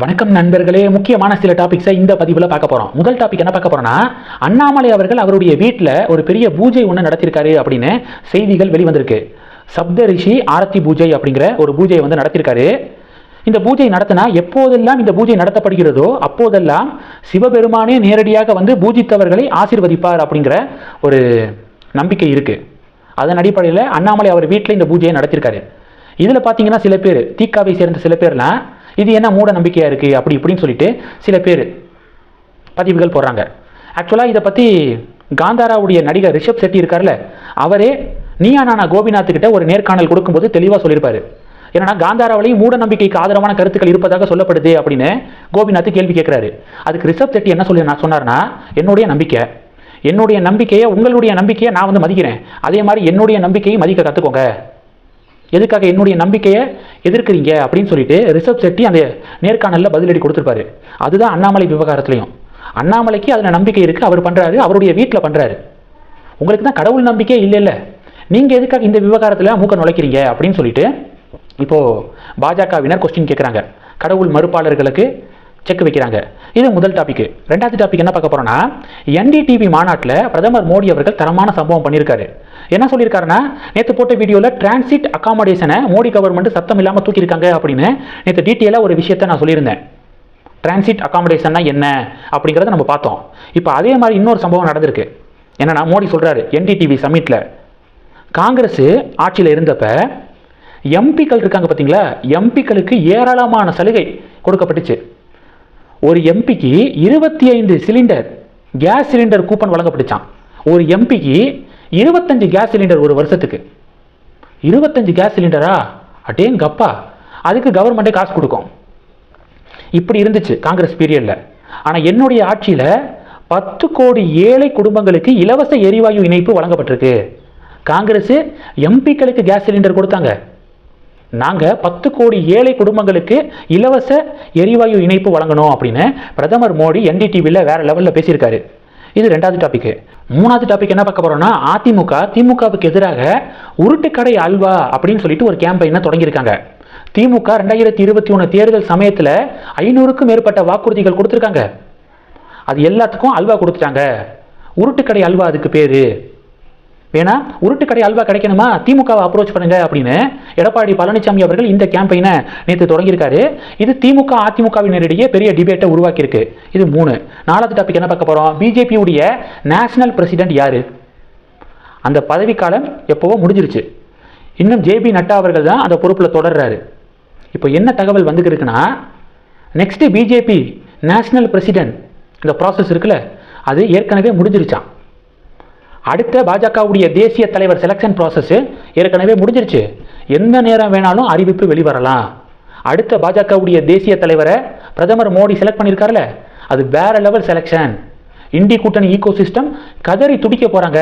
வணக்கம் நண்பர்களே. முக்கியமான சில டாபிக்ஸை இந்த பதிவில் பார்க்க போகிறோம் முதல் டாபிக் என்ன பார்க்க போகிறோம்னா அண்ணாமலை அவர்கள் அவருடைய வீட்டில் ஒரு பெரிய பூஜை ஒன்று நடத்தியிருக்காரு அப்படின்னு செய்திகள் வெளிவந்திருக்கு. சப்த ரிஷி ஆரத்தி பூஜை அப்படிங்கிற ஒரு பூஜையை வந்து நடத்தியிருக்காரு இந்த பூஜை நடத்தினா எப்போதெல்லாம் இந்த பூஜை நடத்தப்படுகிறதோ அப்போதெல்லாம் சிவபெருமானே நேரடியாக வந்து பூஜித்தவர்களை ஆசீர்வதிப்பார் அப்படிங்கிற ஒரு நம்பிக்கை இருக்குது அதன் அடிப்படையில் அண்ணாமலை அவர் வீட்டில் இந்த பூஜையை நடத்தியிருக்காரு இதில் பார்த்தீங்கன்னா சில பேர் தீக்காவை சேர்ந்த சில பேர்லாம் இது என்ன மூட நம்பிக்கையாக இருக்குது அப்படி இப்படின்னு சொல்லிட்டு சில பேர் பதிவுகள் போடுறாங்க. ஆக்சுவலாக இதை பற்றி காந்தாராவுடைய நடிகர் ரிஷப் செட்டி இருக்கார்ல அவரே நீயா நானா கோபிநாத்துக்கிட்ட ஒரு நேர்காணல் கொடுக்கும்போது தெளிவாக சொல்லியிருப்பாரு. ஏன்னா காந்தாராவிலையும் மூட நம்பிக்கைக்கு ஆதரவான கருத்துக்கள் இருப்பதாக சொல்லப்படுது அப்படின்னு கோபிநாத் கேள்வி கேட்குறாரு. அதுக்கு ரிஷப் செட்டி என்ன சொல்லி நான் சொன்னார்னா என்னுடைய நம்பிக்கை என்னுடைய நம்பிக்கையை உங்களுடைய நம்பிக்கையை நான் வந்து மதிக்கிறேன். அதே மாதிரி என்னுடைய நம்பிக்கையை மதிக்க கற்றுக்கோங்க எதுக்காக என்னுடைய நம்பிக்கையை எதிர்க்கிறீங்க அப்படின்னு சொல்லிட்டு ரிஷப் செட்டி அந்த நேர்காணலில் பதிலடி கொடுத்துருப்பாரு. அதுதான் அண்ணாமலை விவகாரத்துலையும். அண்ணாமலைக்கு அதில் நம்பிக்கை இருக்குது அவர் பண்ணுறாரு அவருடைய வீட்டில் பண்ணுறாரு உங்களுக்கு தான் கடவுள் நம்பிக்கை இல்லை இல்லை நீங்கள் எதுக்காக இந்த விவகாரத்தில் மூக்க நுழைக்கிறீங்க அப்படின்னு சொல்லிட்டு இப்போது பாஜகவினர் கொஸ்டின் கேட்குறாங்க கடவுள் மறுப்பாளர்களுக்கு செக் வைக்கிறாங்க. இது முதல் டாபிக் ரெண்டாவது டாபிக் என்ன பார்க்க போகிறோன்னா என்டிடிவி மாநாட்டில் பிரதமர் மோடி அவர்கள் தரமான சம்பவம் பண்ணியிருக்காரு. என்ன சொல்லியிருக்காருன்னா நேற்று போட்ட வீடியோவில் டிரான்சிட் அகாமடேஷனை மோடி கவர்மெண்ட் சத்தம் இல்லாமல் தூக்கியிருக்காங்க அப்படின்னு நேற்று டீட்டெயிலாக ஒரு விஷயத்தை நான் சொல்லியிருந்தேன். டிரான்சிட் அகாமடேஷன்னா என்ன அப்படிங்கிறத நம்ம பார்த்தோம். இப்போ அதே மாதிரி இன்னொரு சம்பவம் நடந்திருக்கு. என்னன்னா மோடி சொல்கிறாரு என்டிடிவி சமிட்டில் காங்கிரஸ் ஆட்சியில் இருந்தப்ப எம்பிக்கள் இருக்காங்க பார்த்தீங்களா எம்பிக்களுக்கு ஏராளமான சலுகை கொடுக்கப்பட்டுச்சு. ஒரு எம்பிக்கு இருபத்தி ஐந்து சிலிண்டர் கேஸ் சிலிண்டர் கூப்பன் வழங்கப்பட்டுச்சான் ஒரு எம்பிக்கு இருபத்தஞ்சு கேஸ் சிலிண்டர் ஒரு வருஷத்துக்கு. இருபத்தஞ்சு கேஸ் சிலிண்டரா அட்டேங்கப்பா அதுக்கு கவர்மெண்ட்டே காசு கொடுக்கும். இப்படி இருந்துச்சு காங்கிரஸ் பீரியடில் ஆனால் என்னுடைய ஆட்சியில் பத்து கோடி ஏழை குடும்பங்களுக்கு இலவச எரிவாயு இணைப்பு வழங்கப்பட்டிருக்கு. காங்கிரஸ் எம்பிக்களுக்கு கேஸ் சிலிண்டர் கொடுத்தாங்க. நாங்கள் பத்து கோடி ஏழை குடும்பங்களுக்கு இலவச எரிவாயு இணைப்பு வழங்கணும் அப்படின்னு பிரதமர் மோடி என்டிடிவியில் வேறு லெவலில் பேசியிருக்காரு. இது ரெண்டாவது டாபிக் மூணாவது டாபிக் என்ன பார்க்க போறோம்னா அதிமுக திமுகவுக்கு எதிராக உருட்டுக்கடை அல்வா அப்படின்னு சொல்லிட்டு ஒரு கேம்பெயினை தொடங்கியிருக்காங்க. திமுக ரெண்டாயிரத்தி இருபத்தி ஒன்று தேர்தல் சமயத்தில் ஐநூறுக்கும் மேற்பட்ட வாக்குறுதிகள் கொடுத்துருக்காங்க. அது எல்லாத்துக்கும் அல்வா கொடுத்துட்டாங்க. உருட்டுக்கடை அல்வா அதுக்கு பேரு. வேணா உருட்டுக்கடை அல்வா கிடைக்கணுமா? திமுகவை அப்ரோச் பண்ணுங்க அப்படின்னு எடப்பாடி பழனிசாமி அவர்கள் இந்த கேம்பெயினை நேற்று தொடங்கியிருக்காரு. இது திமுக அதிமுகவினரிடையே பெரிய டிபேட்டை உருவாக்கியிருக்கு. இது மூணு. நாலாவது டாபிக் என்ன பார்க்க போகிறோம் பிஜேபியுடைய நேஷனல் பிரசிடென்ட் யாரு? அந்த பதவிக்காலம் எப்போவோ முடிஞ்சிருச்சு. இன்னும் ஜேபி நட்டா அவர்கள் தான் அந்த பொறுப்பில் தொடர்றாரு. இப்போ என்ன தகவல் வந்துக்கிருக்குன்னா நெக்ஸ்ட் பிஜேபி நேஷனல் பிரசிடென்ட் இந்த ப்ராசஸ் இருக்குல்ல அது ஏற்கனவே முடிஞ்சிருச்சான் அடுத்த பாஜகவுடைய தேசிய தலைவர் செலெக்ஷன் ப்ராசஸ்ஸு ஏற்கனவே முடிஞ்சிருச்சு. எந்த நேரம் வேணாலும் அறிவிப்பு வெளிவரலாம். அடுத்த பாஜகவுடைய தேசிய தலைவரை பிரதமர் மோடி செலக்ட் பண்ணியிருக்காருல அது வேற லெவல் செலெக்ஷன் இண்டி கூட்டணி ஈகோ சிஸ்டம் கதறி துடிக்க போகிறாங்க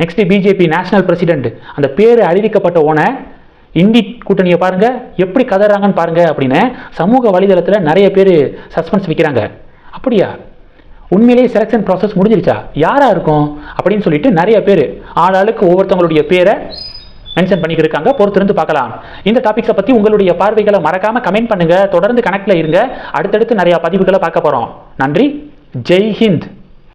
நெக்ஸ்ட் பிஜேபி நேஷனல் பிரசிடென்ட் அந்த பேர் அறிவிக்கப்பட்ட ஓனை இந்தி கூட்டணியை பாருங்கள் எப்படி கதறாங்கன்னு பாருங்கள் அப்படின்னு சமூக வலைதளத்தில் நிறைய பேர் சஸ்பென்ஸ் விற்கிறாங்க அப்படியா? உண்மையிலேயே செலெக்ஷன் ப்ராசஸ் முடிஞ்சிருச்சா? யாராக இருக்கும்? அப்படின்னு சொல்லிட்டு நிறைய பேர் ஆளாளுக்கு ஒவ்வொருத்தவங்களுடைய பேரை மென்ஷன் பண்ணிக்கிட்டு இருக்காங்க பொறுத்திருந்து பார்க்கலாம். இந்த டாபிக்ஸை பற்றி உங்களுடைய பார்வைகளை மறக்காமல் கமெண்ட் பண்ணுங்கள் தொடர்ந்து கனெக்டில் இருங்க. அடுத்தடுத்து நிறையா பதிவுகளை பார்க்க போகிறோம் நன்றி. ஜெய் ஹிந்த்.